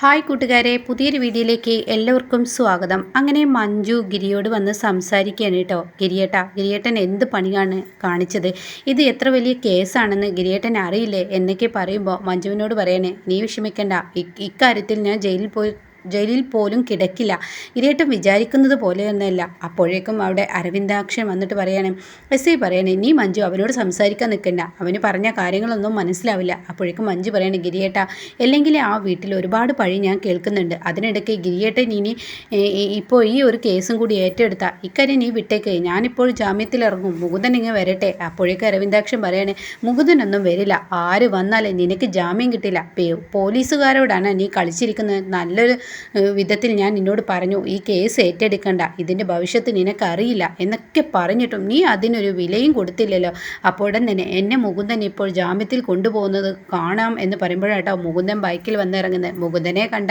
Hi കൂട്ടുകാരെ പുതിയൊരു വീഡിയോയിലേക്ക് എല്ലാവർക്കും സ്വാഗതം. അങ്ങനെ മഞ്ജു ഗിരിയോട് വന്ന് സംസാരിക്കുകയാണ് കേട്ടോ. ഗിരിയേട്ട ഗിരിയേട്ടൻ എന്ത് പണിയാണ് കാണിച്ചത്? ഇത് എത്ര വലിയ കേസാണെന്ന് ഗിരിയേട്ടൻ അറിയില്ലേ? എന്നൊക്കെ പറയുമ്പോൾ മഞ്ജുവിനോട് പറയണേ നീ വിഷമിക്കണ്ട. ഇക്കാര്യത്തിൽ ഞാൻ ജയിലിൽ പോയി ജയിലിൽ പോലും കിടക്കില്ല. ഇരേട്ടം വിചാരിക്കുന്നത് പോലെയൊന്നുമല്ല. അപ്പോഴേക്കും അവിടെ അരവിന്ദാക്ഷൻ വന്നിട്ട് പറയണേ എസ് ഐ പറയണേ നീ മഞ്ജു അവനോട് സംസാരിക്കാൻ നിൽക്കണ്ട. അവന് പറഞ്ഞ കാര്യങ്ങളൊന്നും മനസ്സിലാവില്ല. അപ്പോഴേക്കും മഞ്ജു പറയണേ ഗിരിയേട്ട അല്ലെങ്കിൽ ആ വീട്ടിൽ ഒരുപാട് പഴി ഞാൻ കേൾക്കുന്നുണ്ട്. അതിനിടയ്ക്ക് ഗിരിയേട്ടൻ ഇനി ഇപ്പോൾ ഈ ഒരു കേസും കൂടി ഏറ്റെടുത്ത. ഇക്കാര്യം നീ വിട്ടേക്ക്. ഞാനിപ്പോൾ ജാമ്യത്തിൽ ഇറങ്ങും മുകുന്ദൻ ഇങ്ങനെ വരട്ടെ. അപ്പോഴേക്കും അരവിന്ദാക്ഷൻ പറയണേ മുകുന്ദനൊന്നും വരില്ല. ആര് വന്നാലും നിനക്ക് ജാമ്യം കിട്ടില്ല. പോലീസുകാരോടാണ് നീ കളിച്ചിരിക്കുന്നത്. നല്ലൊരു വിധത്തിൽ ഞാൻ നിന്നോട് പറഞ്ഞു ഈ കേസ് ഏറ്റെടുക്കണ്ട ഇതിന്റെ ഭവിഷ്യത്ത് നിനക്കറിയില്ല എന്നൊക്കെ പറഞ്ഞിട്ടും നീ അതിനൊരു വിലയും കൊടുത്തില്ലല്ലോ. അപ്പോഴൻ തന്നെ എന്നെ മുകുന്ദൻ ഇപ്പോൾ ജാമ്യത്തിൽ കൊണ്ടുപോകുന്നത് കാണാം എന്ന് പറയുമ്പോഴാട്ടോ മുകുന്ദൻ ബൈക്കിൽ വന്നിറങ്ങുന്നത്. മുകുന്ദനെ കണ്ട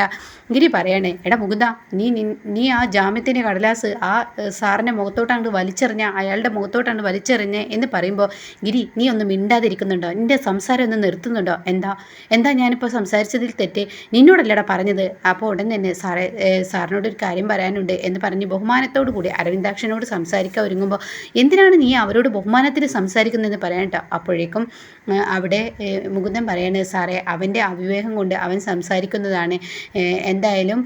ഗിരി പറയണേ എടാ മുകുന്ദ നീ നീ ആ ജാമ്യത്തിന്റെ കടലാസ് ആ സാറിന്റെ മുഖത്തോട്ടാണ് വലിച്ചെറിഞ്ഞ അയാളുടെ മുഖത്തോട്ടാണ് വലിച്ചെറിഞ്ഞ എന്ന് പറയുമ്പോൾ ഗിരി നീ ഒന്ന് മിണ്ടാതിരിക്കുന്നുണ്ടോ? നിന്റെ സംസാരം ഒന്ന് നിർത്തുന്നുണ്ടോ? എന്താ എന്താ ഞാനിപ്പോൾ സംസാരിച്ചതിൽ തെറ്റ്? നിന്നോടല്ലടാ പറഞ്ഞത്? അപ്പോൾ ഉടൻ തന്നെ സാറേ സാറിനോട് ഒരു കാര്യം പറയാനുണ്ട് എന്ന് പറഞ്ഞ് ബഹുമാനത്തോടു കൂടി അരവിന്ദാക്ഷനോട് സംസാരിക്കാൻ ഒരുങ്ങുമ്പോൾ എന്തിനാണ് നീ അവരോട് ബഹുമാനത്തിൽ സംസാരിക്കുന്നതെന്ന് പറയാൻ കേട്ടോ അപ്പോഴേക്കും അവിടെ മുകുന്ദൻ പറയാണ് സാറേ അവന്റെ അവിവേകം കൊണ്ട് അവൻ സംസാരിക്കുന്നതാണ്. എന്തായാലും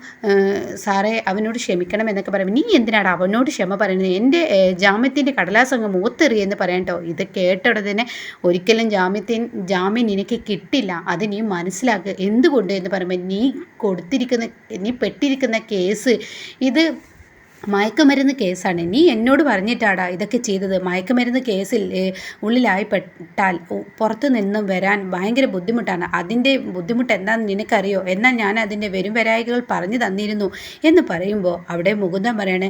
സാറേ അവനോട് ക്ഷമിക്കണം എന്നൊക്കെ പറയുമ്പോൾ നീ എന്തിനാണ് അവനോട് ക്ഷമ പറയുന്നത് എന്റെ ജാമ്യത്തിന്റെ കടലാസ് അങ്ങ് മൂത്തെറി എന്ന് പറയാൻ കേട്ടോ ഇത് കേട്ടോടെ തന്നെ ഒരിക്കലും ജാമ്യത്തിൻ ജാമ്യം നിനക്ക് കിട്ടില്ല. അത് നീ മനസ്സിലാക്കുക എന്തുകൊണ്ട്? എന്ന് പറയുമ്പോൾ നീ കൊടുത്തിരിക്കുന്ന നീ പെട്ടിരിക്കുന്ന കേസ് ഇത് മയക്കുമരുന്ന് കേസാണ്. നീ എന്നോട് പറഞ്ഞിട്ടാടാ ഇതൊക്കെ ചെയ്തത്. മയക്കുമരുന്ന് കേസിൽ ഉള്ളിലായി പെട്ടാൽ പുറത്തു നിന്നും വരാൻ ഭയങ്കര ബുദ്ധിമുട്ടാണ്. അതിന്റെ ബുദ്ധിമുട്ട് എന്താണെന്ന് നിനക്കറിയോ? എന്നാൽ ഞാൻ അതിന്റെ വരും വരായികൾ പറഞ്ഞു തന്നിരുന്നു എന്ന് പറയുമ്പോൾ അവിടെ മുകുന്ദൻ പറയണേ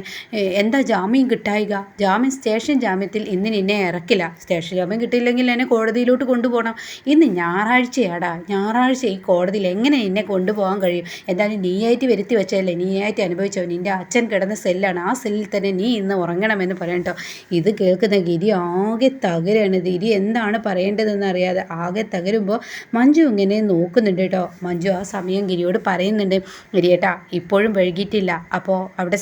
എന്താ ജാമ്യം കിട്ടായിക? ജാമ്യം സ്റ്റേഷൻ ജാമ്യത്തിൽ ഇന്ന് നിന്നെ ഇറക്കില്ല. സ്റ്റേഷൻ ജാമ്യം കിട്ടിയില്ലെങ്കിൽ എന്നെ കോടതിയിലോട്ട് കൊണ്ടുപോകണം. ഇന്ന് ഞായറാഴ്ചയാടാ. ഞായറാഴ്ച ഈ കോടതിയിൽ എങ്ങനെ നിന്നെ കൊണ്ടുപോകാൻ കഴിയും? എന്തായാലും നീയായിട്ട് വരുത്തി വെച്ചല്ലേ നീയായിട്ട് അനുഭവിച്ചോ? നിന്റെ അച്ഛൻ കിടന്ന സെല്ലാണ് സെല്ലാണ് ആ സെല്ലിൽ തന്നെ നീ ഇന്ന് ഉറങ്ങണമെന്ന് പറയട്ടോ ഇത് കേൾക്കുന്ന ഗിരി ആകെ തകരാണ്. ഗിരി എന്താണ് പറയേണ്ടതെന്ന് അറിയാതെ ആകെ തകരുമ്പോൾ മഞ്ജു ഇങ്ങനെ നോക്കുന്നുണ്ട് കേട്ടോ മഞ്ജു ആ സമയം ഗിരിയോട് പറയുന്നുണ്ട് ഗിരിയേട്ടാ ഇപ്പോഴും വൈകിട്ടില്ല അപ്പോൾ അവിടെ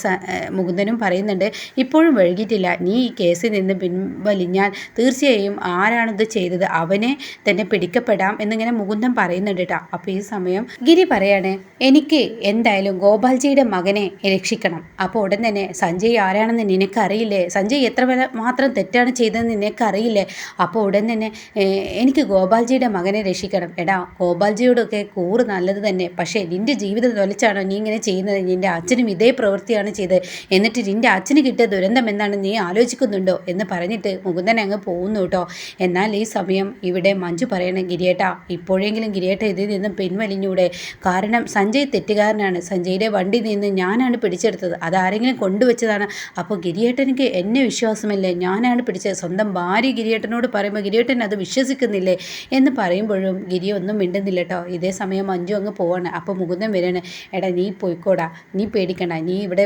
മുകുന്ദനും പറയുന്നുണ്ട് ഇപ്പോഴും വൈകിട്ടില്ല നീ ഈ കേസിൽ നിന്ന് പിൻവലിഞ്ഞാൽ തീർച്ചയായും ആരാണിത് ചെയ്തത്? അവനെ തന്നെ പിടിക്കപ്പെടാം എന്നിങ്ങനെ മുകുന്ദൻ പറയുന്നുണ്ട് കേട്ടോ അപ്പോൾ ഈ സമയം ഗിരി പറയാണ് എനിക്ക് എന്തായാലും ഗോപാൽജിയുടെ മകനെ രക്ഷിക്കണം. അപ്പോൾ ഉടൻ തന്നെ. സഞ്ജയ് ആരാണെന്ന് നിനക്കറിയില്ലേ? സഞ്ജയ് എത്ര മാത്രം തെറ്റാണ് ചെയ്തതെന്ന് നിനക്കറിയില്ലേ? അപ്പോൾ ഉടൻ തന്നെ എനിക്ക് ഗോപാൽജിയുടെ മകനെ രക്ഷിക്കണം. എടാ ഗോപാൽജിയോടൊക്കെ കൂറ് നല്ലത് തന്നെ. പക്ഷേ നിന്റെ ജീവിതം തൊലച്ചാണോ നീ ഇങ്ങനെ ചെയ്യുന്നത്? നിന്റെ അച്ഛനും ഇതേ പ്രവൃത്തിയാണ് ചെയ്തത്. എന്നിട്ട് നിന്റെ അച്ഛന് കിട്ടിയ ദുരന്തം എന്താണ് നീ ആലോചിക്കുന്നുണ്ടോ? എന്ന് പറഞ്ഞിട്ട് മുകുന്ദൻ അങ്ങ് പോകുന്നു കേട്ടോ. എന്നാൽ ഈ സമയം ഇവിടെ മഞ്ജു പറയണം ഗിരിയേട്ട ഇപ്പോഴെങ്കിലും ഗിരിയേട്ട ഇതിൽ നിന്നും പിൻവലിഞ്ഞൂടെ. കാരണം സഞ്ജയ് തെറ്റുകാരനാണ്. സഞ്ജയുടെ വണ്ടി നിന്ന് ഞാനാണ് പിടിച്ചെടുത്തത്. അതാരെങ്കിലും കൊണ്ടുവച്ചതാണ്. അപ്പോൾ ഗിരിയേട്ടനിക്ക് എന്നെ വിശ്വാസമല്ലേ? ഞാനാണ് പിടിച്ചത്. സ്വന്തം ഭാര്യ ഗിരിയേട്ടനോട് പറയുമ്പോൾ ഗിരിയേട്ടൻ അത് വിശ്വസിക്കുന്നില്ലേ? എന്ന് പറയുമ്പോഴും ഗിരി ഒന്നും മിണ്ടുന്നില്ല കേട്ടോ ഇതേ സമയം മഞ്ജു അങ്ങ് പോവാണ്. അപ്പോൾ മുകുന്ദൻ വരികയാണ് എടാ നീ പോയിക്കോടാ. നീ പേടിക്കണ്ട. നീ ഇവിടെ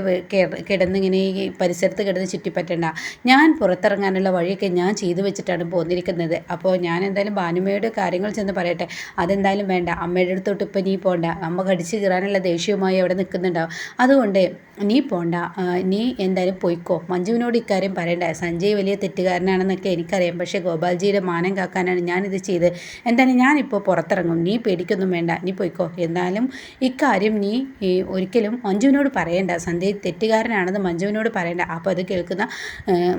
കിടന്നിങ്ങനെ ഈ പരിസരത്ത് കിടന്ന് ചുറ്റിപ്പറ്റണ്ട. ഞാൻ പുറത്തിറങ്ങാനുള്ള വഴിയൊക്കെ ഞാൻ ചെയ്തു വെച്ചിട്ടാണ് പോന്നിരിക്കുന്നത്. അപ്പോൾ ഞാൻ എന്തായാലും ഭാനുമയുടെ കാര്യങ്ങൾ ചെന്ന് പറയട്ടെ. അതെന്തായാലും വേണ്ട. അമ്മയുടെ അടുത്തോട്ട് ഇപ്പം നീ പോകണ്ട അമ്മ കടിച്ചു കയറാനുള്ള ദേഷ്യവുമായി അവിടെ നിൽക്കുന്നുണ്ടാവും. അതുകൊണ്ട് നീ പോണ്ട. നീ എന്തായാലും പോയിക്കോ. മഞ്ജുവിനോട് ഇക്കാര്യം പറയണ്ട. സഞ്ജയ് വലിയ തെറ്റുകാരനാണെന്നൊക്കെ എനിക്കറിയാം. പക്ഷേ ഗോപാൽജിയുടെ മാനം കാക്കാനാണ് ഞാനിത് ചെയ്ത്. എന്തായാലും ഞാനിപ്പോൾ പുറത്തിറങ്ങും. നീ പേടിക്കൊന്നും വേണ്ട. നീ പോയിക്കോ. എന്നാലും ഇക്കാര്യം നീ ഒരിക്കലും മഞ്ജുവിനോട് പറയണ്ട. സഞ്ജയ് തെറ്റുകാരനാണെന്ന് മഞ്ജുവിനോട് പറയണ്ട. അപ്പോൾ അത് കേൾക്കുന്ന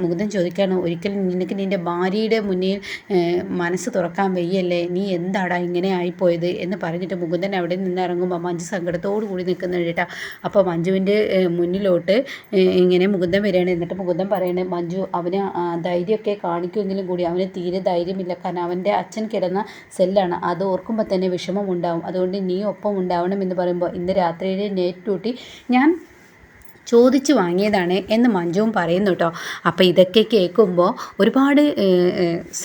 മുകുന്ദൻ ചോദിക്കാണ് ഒരിക്കലും നിനക്ക് നിന്റെ ഭാര്യയുടെ മുന്നിൽ മനസ്സ് തുറക്കാൻ വയ്യല്ലേ? നീ എന്താടാ ഇങ്ങനെ ആയിപ്പോയത്? എന്ന് പറഞ്ഞിട്ട് മുകുന്ദൻ അവിടെ നിന്ന് ഇറങ്ങുമ്പോൾ മഞ്ജു സങ്കടത്തോടു കൂടി നിൽക്കുന്നുണ്ട് കേട്ടോ. അപ്പോൾ മഞ്ജുവിന്റെ മുന്നിലോട്ട് ഇങ്ങനെ മുകുന്ദൻ വരികയാണ്. എന്നിട്ട് മുകുന്ദൻ പറയണേ മഞ്ജു അവന് ധൈര്യമൊക്കെ കാണിക്കുമെങ്കിലും കൂടി അവന് തീരെ ധൈര്യമില്ല. കാരണം അവന്റെ അച്ഛൻ കിടന്ന സെല്ലാണ്. അത് ഓർക്കുമ്പോൾ തന്നെ വിഷമം ഉണ്ടാവും. അതുകൊണ്ട് നീ ഒപ്പം ഉണ്ടാവണം എന്ന് പറയുമ്പോൾ ഇന്ന് രാത്രിയിലെ നേറ്റ് ഡ്യൂട്ടി ഞാൻ ചോദിച്ചു വാങ്ങിയതാണ് എന്ന് മഞ്ജുവും പറയുന്നു കേട്ടോ അപ്പോൾ ഇതൊക്കെ കേൾക്കുമ്പോൾ ഒരുപാട്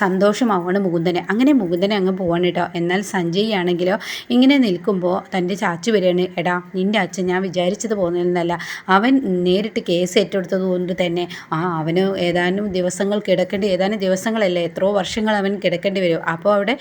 സന്തോഷമാവുകയാണ് മുകുന്ദനെ. അങ്ങനെ മുകുന്ദനെ അങ്ങ് പോവാണ് കേട്ടോ എന്നാൽ സഞ്ജയ് ആണെങ്കിലോ ഇങ്ങനെ നിൽക്കുമ്പോൾ തന്റെ ചാച്ചു വരികയാണ്. എടാ നിന്റെ അച്ഛൻ ഞാൻ വിചാരിച്ചത് പോകുന്നതെന്നല്ല അവൻ നേരിട്ട് കേസ് ഏറ്റെടുത്തത് കൊണ്ട് തന്നെ. ആ അവന് ഏതാനും ദിവസങ്ങൾ കിടക്കേണ്ടി ഏതാനും ദിവസങ്ങളല്ലേ എത്രയോ വർഷങ്ങൾ അവൻ കിടക്കേണ്ടി വരും. അപ്പോൾ അവിടെ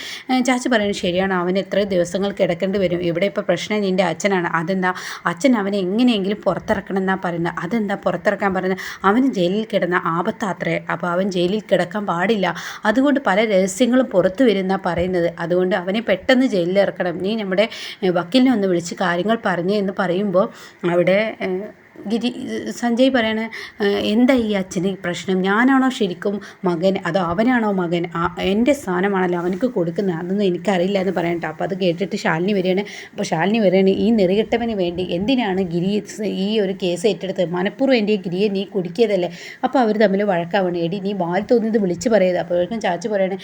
ചാച്ചു പറയുന്നത് ശരിയാണ് അവൻ എത്ര ദിവസങ്ങൾ കിടക്കേണ്ടി വരും. ഇവിടെ ഇപ്പോൾ പ്രശ്നം നിന്റെ അച്ഛനാണ്. അതെന്താ? അച്ഛൻ അവനെ എങ്ങനെയെങ്കിലും പുറത്തിറക്കണം എന്നാ പറയുന്നത് അതെന്താ പുറത്തിറക്കാൻ പറയുന്നത് അവന് ജയിലിൽ കിടന്ന ആപത്താത്രേ. അപ്പോൾ അവൻ ജയിലിൽ കിടക്കാൻ പാടില്ല. അതുകൊണ്ട് പല രഹസ്യങ്ങളും പുറത്തു വരുന്ന പറയുന്നത്. അതുകൊണ്ട് അവനെ പെട്ടെന്ന് ജയിലിൽ ഇറക്കണം നീ നമ്മുടെ വക്കീലിനെ ഒന്ന് വിളിച്ച് കാര്യങ്ങൾ പറഞ്ഞു എന്ന് പറയുമ്പോൾ അവിടെ ഗിരി സഞ്ജയ് പറയണ എന്താ ഈ അച്ഛന് പ്രശ്നം? ഞാനാണോ ശരിക്കും മകൻ? അതോ അവനാണോ മകൻ? എന്റെ സ്ഥാനമാണല്ലോ അവനക്ക് കൊടുക്കുന്നത്. അതൊന്നും എനിക്കറിയില്ല എന്ന് പറയണ്ട അപ്പോൾ അത് കേട്ടിട്ട് ശാലിനി വരികയാണ്. അപ്പോൾ ശാലിനി വരികയാണ് ഈ നെറികെട്ടവന് വേണ്ടി എന്തിനാണ് ഗിരി ഈ ഒരു കേസ് ഏറ്റെടുത്ത് മനഃപൂർവം എന്റെ ഗിരിയെ നീ കുടിക്കിയതല്ലേ? അപ്പോൾ അവർ തമ്മിൽ വഴക്കാവണം. എടി നീ വാൽ തോന്നിയത് വിളിച്ച് പറയത് അപ്പോഴേക്കും ചാച്ചു പറയണേ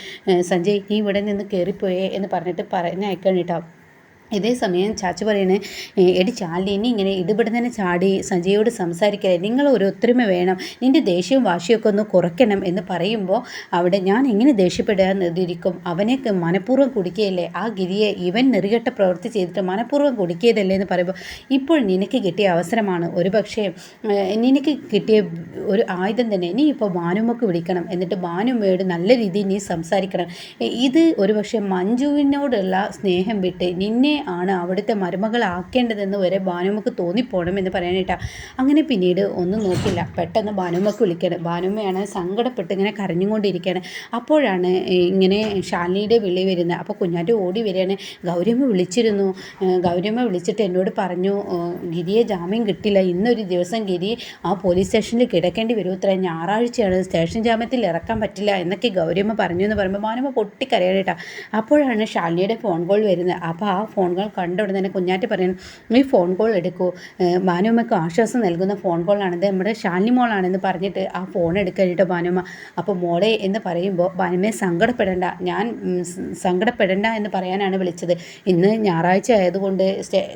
സഞ്ജയ് നീ ഇവിടെ നിന്ന് കയറിപ്പോയേ എന്ന് പറഞ്ഞിട്ട് പറഞ്ഞയക്കണം കേട്ടോ. ഇതേ സമയം ചാച്ചു പറയണേ എടി ചാലി ഇനി ഇങ്ങനെ ഇടപെടുന്നതിനെ ചാടി സഞ്ജയോട് സംസാരിക്കരുത് നിങ്ങൾ ഒരു ഒത്തൊരുമ വേണം. നിന്റെ ദേഷ്യവും വാശിയൊക്കെ ഒന്ന് കുറയ്ക്കണം എന്ന് പറയുമ്പോൾ അവിടെ ഞാൻ എങ്ങനെ ദേഷ്യപ്പെടാൻ നിർത്തിയിരിക്കും അവനെ മനഃപൂർവം കുടിക്കുകയല്ലേ ആ ഗിരിയെ ഇവൻ നെറികെട്ട പ്രവൃത്തി ചെയ്തിട്ട് മനഃപൂർവം കുടിക്കിയതല്ലേ എന്ന് പറയുമ്പോൾ ഇപ്പോൾ നിനക്ക് കിട്ടിയ അവസരമാണ്. ഒരു പക്ഷേ നിനക്ക് കിട്ടിയ ഒരു ആയുധം തന്നെ നീ ഇപ്പോൾ ഭാനുമൊക്കെ വിളിക്കണം. എന്നിട്ട് ഭാനുമ്മയോട് നല്ല രീതിയിൽ നീ സംസാരിക്കണം. ഇത് ഒരു പക്ഷേ മഞ്ജുവിനോടുള്ള സ്നേഹം വിട്ട് നിന്നെ ആണ് അവിടുത്തെ മരുമകളാക്കേണ്ടതെന്ന് വരെ ഭാനുമ്മക്ക് തോന്നിപ്പോണം എന്ന് പറയാനായിട്ടാ അങ്ങനെ പിന്നീട് ഒന്നും നോക്കില്ല. പെട്ടെന്ന് ഭാനുമ്മക്ക് വിളിക്കണം. ഭാനുമ്മയാണ് സങ്കടപ്പെട്ട് ഇങ്ങനെ കരഞ്ഞുകൊണ്ടിരിക്കുകയാണ് അപ്പോഴാണ് ഇങ്ങനെ ശാലിനിയുടെ വിളി വരുന്നത്. അപ്പോൾ കുഞ്ഞാറ്റ് ഓടി വരികയാണ്. ഗൗരിയമ്മ വിളിച്ചിരുന്നു. ഗൗരിയമ്മ വിളിച്ചിട്ട് എന്നോട് പറഞ്ഞു ഗിരിയെ ജാമ്യം കിട്ടില്ല. ഇന്നൊരു ദിവസം ഗിരി ആ പോലീസ് സ്റ്റേഷനിൽ കിടക്കേണ്ടി വരും. ഇത്ര ഞായറാഴ്ചയാണ്. സ്റ്റേഷൻ ജാമ്യത്തിൽ ഇറക്കാൻ പറ്റില്ല എന്നൊക്കെ ഗൗരിയമ്മ പറഞ്ഞു എന്ന് പറയുമ്പോൾ ഭാനുമ്മ പൊട്ടിക്കരയായിട്ടാ അപ്പോഴാണ് ശാലിനിയുടെ ഫോൺ കോൾ വരുന്നത്. അപ്പോൾ ആ ഫോൺ കോൾ കണ്ട ഉടനെ തന്നെ കുഞ്ഞാറ്റി പറയുന്നു ഈ ഫോൺ കോൾ എടുക്കൂ. ഭാനുമ്മയ്ക്ക് ആശ്വാസം നൽകുന്ന ഫോൺ കോളാണിത് നമ്മുടെ ശാലിനി മോളാണെന്ന് പറഞ്ഞിട്ട് ആ ഫോൺ എടുക്കഴിട്ട് ഭാനുമ്മ? അപ്പോൾ മോളെ എന്ന് പറയുമ്പോൾ ഭാനുമ്മയെ സങ്കടപ്പെടേണ്ട. ഞാൻ സങ്കടപ്പെടേണ്ട എന്ന് പറയാനാണ് വിളിച്ചത്. ഇന്ന് ഞായറാഴ്ച ആയതുകൊണ്ട്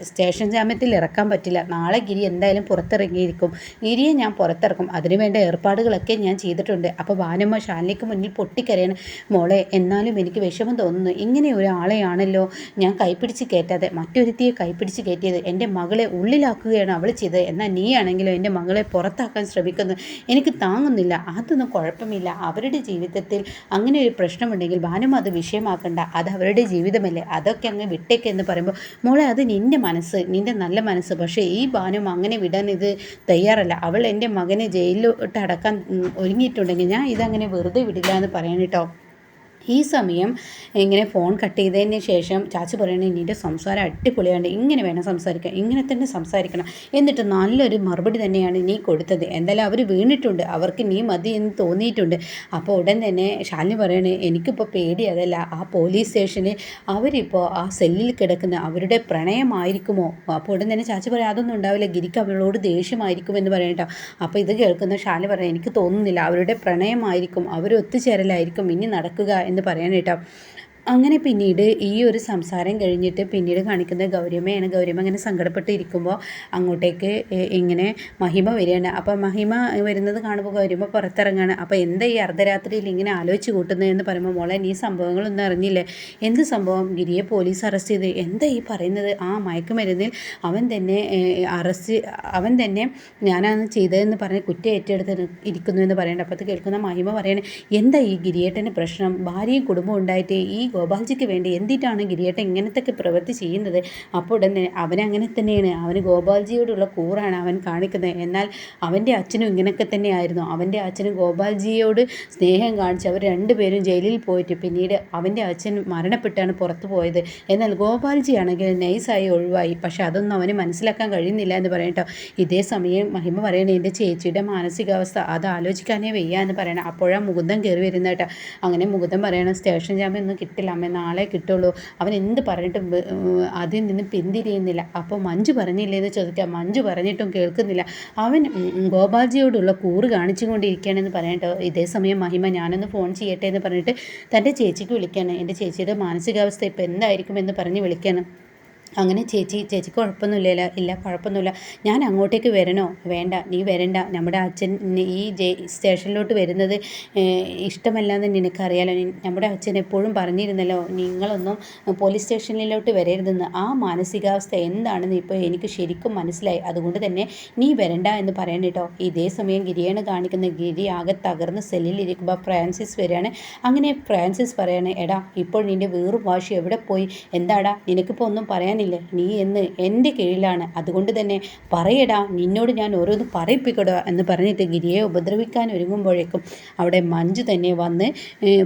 സ്റ്റേഷൻ ജാമ്യത്തിൽ ഇറക്കാൻ പറ്റില്ല. നാളെ ഗിരി എന്തായാലും പുറത്തിറങ്ങിയിരിക്കും. ഗിരിയെ ഞാൻ പുറത്തിറക്കും. അതിനുവേണ്ട ഏർപ്പാടുകളൊക്കെ ഞാൻ ചെയ്തിട്ടുണ്ട്. അപ്പോൾ ഭാനുമ്മ ശാലിനിക്ക് മുന്നിൽ പൊട്ടിക്കരയാണ്. മോളെ എന്നാലും എനിക്ക് വിഷമം തോന്നുന്നു. ഇങ്ങനെ ഒരാളെയാണല്ലോ ഞാൻ കൈപ്പിടിച്ച് കയറ്റാതെ മറ്റൊരുത്തിയെ കൈപ്പിടിച്ച് കയറ്റിയത് എന്റെ മകളെ ഉള്ളിലാക്കുകയാണ് അവൾ ചെയ്തത്. എന്നാൽ നീയാണെങ്കിലും എന്റെ മകളെ പുറത്താക്കാൻ ശ്രമിക്കുന്നു. എനിക്ക് താങ്ങുന്നില്ല. അതൊന്നും കുഴപ്പമില്ല. അവരുടെ ജീവിതത്തിൽ അങ്ങനെ ഒരു പ്രശ്നമുണ്ടെങ്കിൽ ഭാനും അത് വിഷയമാക്കണ്ട. അത് അവരുടെ ജീവിതമല്ലേ. അതൊക്കെ അങ്ങ് വിട്ടേക്ക് എന്ന് പറയുമ്പോൾ മോളെ അത് നിന്റെ മനസ്സ് നിന്റെ നല്ല മനസ്സ്. പക്ഷേ ഈ ഭാനും അങ്ങനെ വിടാൻ ഇത് തയ്യാറല്ല. അവൾ എന്റെ മകനെ ജയിലിലോട്ട് അടക്കാൻ ഒരുങ്ങിയിട്ടുണ്ടെങ്കിൽ ഞാൻ ഇതങ്ങനെ വെറുതെ വിടില്ല എന്ന് പറയണം കേട്ടോ. ഈ സമയം ഇങ്ങനെ ഫോൺ കട്ട് ചെയ്തതിന് ശേഷം ചാച്ചി പറയണേ നിന്റെ സംസാരം അടിപൊളിയാണ് ഇങ്ങനെ വേണം സംസാരിക്കാൻ ഇങ്ങനെ തന്നെ സംസാരിക്കണം. എന്നിട്ട് നല്ലൊരു മറുപടി തന്നെയാണ് നീ കൊടുത്തത്. എന്തായാലും അവർ വീണിട്ടുണ്ട്. അവർക്ക് നീ മതി എന്ന് തോന്നിയിട്ടുണ്ട്. അപ്പോൾ ഉടൻ തന്നെ ശാലിനി പറയണേ എനിക്കിപ്പോൾ പേടി അതല്ല. ആ പോലീസ് സ്റ്റേഷനിൽ അവരിപ്പോൾ ആ സെല്ലിൽ കിടക്കുന്ന അവരുടെ പ്രണയമായിരിക്കുമോ? അപ്പോൾ ഉടൻ തന്നെ ചാച്ചി പറയാം അതൊന്നും ഉണ്ടാവില്ല. ഗിരിക്ക് അവളോട് ദേഷ്യമായിരിക്കും എന്ന് പറയട്ടോ അപ്പോൾ ഇത് കേൾക്കുന്ന ശാലി പറയാം എനിക്ക് തോന്നുന്നില്ല. അവരുടെ പ്രണയമായിരിക്കും. അവർ ഒത്തുചേരലായിരിക്കും ഇനി നടക്കുക എന്ന് പറയാൻ അങ്ങനെ പിന്നീട് ഈ ഒരു സംസാരം കഴിഞ്ഞിട്ട് പിന്നീട് കാണിക്കുന്ന ഗൗരിയമ്മയാണ്. ഗൗരിയമ്മ അങ്ങനെ സങ്കടപ്പെട്ടിരിക്കുമ്പോൾ അങ്ങോട്ടേക്ക് ഇങ്ങനെ മഹിമ വരികയാണ്. അപ്പോൾ മഹിമ വരുന്നത് കാണുമ്പോൾ ഗൗരിയമ്മ പുറത്തിറങ്ങാണ്. അപ്പോൾ എന്താ ഈ അർദ്ധരാത്രിയിൽ ഇങ്ങനെ ആലോചിച്ച് കൂട്ടുന്നത് എന്ന് പറയുമ്പോൾ മോളെ നീ സംഭവങ്ങളൊന്നും അറിഞ്ഞില്ലേ? എന്ത് സംഭവം? ഗിരിയെ പോലീസ് അറസ്റ്റ് ചെയ്ത് എന്താ ഈ പറയുന്നത്? ആ മയക്കുമരുന്നിൽ അവൻ തന്നെ അറസ്റ്റ് അവൻ തന്നെ ഞാനാണ് ചെയ്തതെന്ന് പറഞ്ഞ് കുറ്റം ഏറ്റെടുത്ത് ഇരിക്കുന്നു എന്ന് പറയേണ്ട. അപ്പോൾ കേൾക്കുന്ന മഹിമ പറയണേ എന്താ ഈ ഗിരിയേട്ടന്റെ പ്രശ്നം? ഭാര്യയും കുടുംബം ഉണ്ടായിട്ട്? ഈ ഗോപാൽജിക്ക് വേണ്ടി എന്തിട്ടാണ് ഗിരിയേട്ടൻ ഇങ്ങനത്തൊക്കെ പ്രവൃത്തി ചെയ്യുന്നത്? അപ്പോൾ ഉടനെ അവനങ്ങനെ തന്നെയാണ്. അവന് ഗോപാൽജിയോടുള്ള കൂറാണ് അവൻ കാണിക്കുന്നത്. എന്നാൽ അവന്റെ അച്ഛനും ഇങ്ങനെയൊക്കെ തന്നെയായിരുന്നു. അവന്റെ അച്ഛനും ഗോപാൽജിയോട് സ്നേഹം കാണിച്ച് അവർ രണ്ടുപേരും ജയിലിൽ പോയിട്ട് പിന്നീട് അവന്റെ അച്ഛൻ മരണപ്പെട്ടാണ് പുറത്തു പോയത്. എന്നാൽ ഗോപാൽജി ആണെങ്കിൽ നൈസായി ഒഴിവായി. പക്ഷെ അതൊന്നും അവന് മനസ്സിലാക്കാൻ കഴിയുന്നില്ല എന്ന് പറയട്ടോ ഇതേ സമയം മഹിമ പറയണേ എന്റെ ചേച്ചിയുടെ മാനസികാവസ്ഥ അത് ആലോചിക്കാനേ വയ്യ എന്ന് പറയണം. അപ്പോഴാണ് മുകുന്ദം കയറി വരുന്നേട്ടോ അങ്ങനെ മുകുന്ദം പറയണം സ്റ്റേഷൻ ജാമ്യം ഒന്നും കിട്ടില്ല കിട്ടില്ല അമ്മ നാളെ കിട്ടുള്ളൂ. അവൻ എന്ത് പറഞ്ഞിട്ടും അതിൽ നിന്ന് പിന്തിരിയുന്നില്ല. അപ്പോൾ മഞ്ജു പറഞ്ഞില്ലേ എന്ന് ചോദിക്കാം. മഞ്ജു പറഞ്ഞിട്ടും കേൾക്കുന്നില്ല. അവൻ ഗോപാൽജിയോടുള്ള കൂറ് കാണിച്ചുകൊണ്ടിരിക്കുകയാണെന്ന് പറയട്ടോ. ഇതേ സമയം മഹിമ ഞാനൊന്ന് ഫോൺ ചെയ്യട്ടെ എന്ന് പറഞ്ഞിട്ട് തന്റെ ചേച്ചിക്ക് വിളിക്കുകയാണ്. എന്റെ ചേച്ചിയുടെ മാനസികാവസ്ഥ ഇപ്പോൾ എന്തായിരിക്കും എന്ന് പറഞ്ഞ് വിളിക്കുകയാണ്. അങ്ങനെ ചേച്ചി ചേച്ചി കുഴപ്പമൊന്നുമില്ല ഇല്ല കുഴപ്പമൊന്നുമില്ല. ഞാൻ അങ്ങോട്ടേക്ക് വരണോ? വേണ്ട നീ വരണ്ട. നമ്മുടെ അച്ഛൻ ഈ ജെ സ്റ്റേഷനിലോട്ട് വരുന്നത് ഇഷ്ടമല്ലാന്ന് നിനക്കറിയാലോ. നമ്മുടെ അച്ഛൻ എപ്പോഴും പറഞ്ഞിരുന്നല്ലോ നിങ്ങളൊന്നും പോലീസ് സ്റ്റേഷനിലോട്ട് വരരുതെന്ന്. ആ മാനസികാവസ്ഥ എന്താണെന്ന് ഇപ്പോൾ എനിക്ക് ശരിക്കും മനസ്സിലായി. അതുകൊണ്ട് തന്നെ നീ വരണ്ട എന്ന് പറയണം കേട്ടോ. ഇതേ സമയം ഗിരിയാണ് കാണിക്കുന്ന ഗിരി ആകെ തകർന്ന് സെല്ലിലിരിക്കുമ്പോൾ ഫ്രാൻസിസ് വരികയാണ്. അങ്ങനെ ഫ്രാൻസിസ് പറയാണ് എടാ ഇപ്പോൾ നിന്റെ വേറും വാശി എവിടെ പോയി? എന്താടാ? നിനക്കിപ്പോൾ ഒന്നും പറയാനില്ല. പറഞ്ഞില്ലേ നീ എന്ന് എന്റെ കീഴിലാണ്. അതുകൊണ്ട് തന്നെ പറയടാ നിന്നോട് ഞാൻ ഓരോന്ന് പറയിപ്പിക്കടാ എന്ന് പറഞ്ഞിട്ട് ഗിരിയെ ഉപദ്രവിക്കാൻ ഒരുങ്ങുമ്പോഴേക്കും അവിടെ മഞ്ജു തന്നെ വന്ന്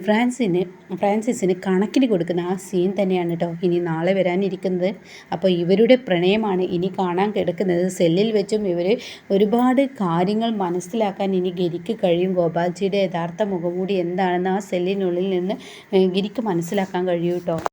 ഫ്രാൻസിന് ഫ്രാൻസിസിന് കണക്കിന് കൊടുക്കുന്ന ആ സീൻ തന്നെയാണ് കേട്ടോ ഇനി നാളെ വരാനിരിക്കുന്നത്. അപ്പോൾ ഇവരുടെ പ്രണയമാണ് ഇനി കാണാൻ കിടക്കുന്നത്. സെല്ലിൽ വെച്ചും ഇവർ ഒരുപാട് കാര്യങ്ങൾ മനസ്സിലാക്കാൻ ഇനി ഗിരിക്ക് കഴിയും. ഗോപാൽജിയുടെ യഥാർത്ഥ മുഖമൂടി എന്താണെന്ന് ആ സെല്ലിനുള്ളിൽ നിന്ന് ഗിരിക്ക് മനസ്സിലാക്കാൻ കഴിയും കേട്ടോ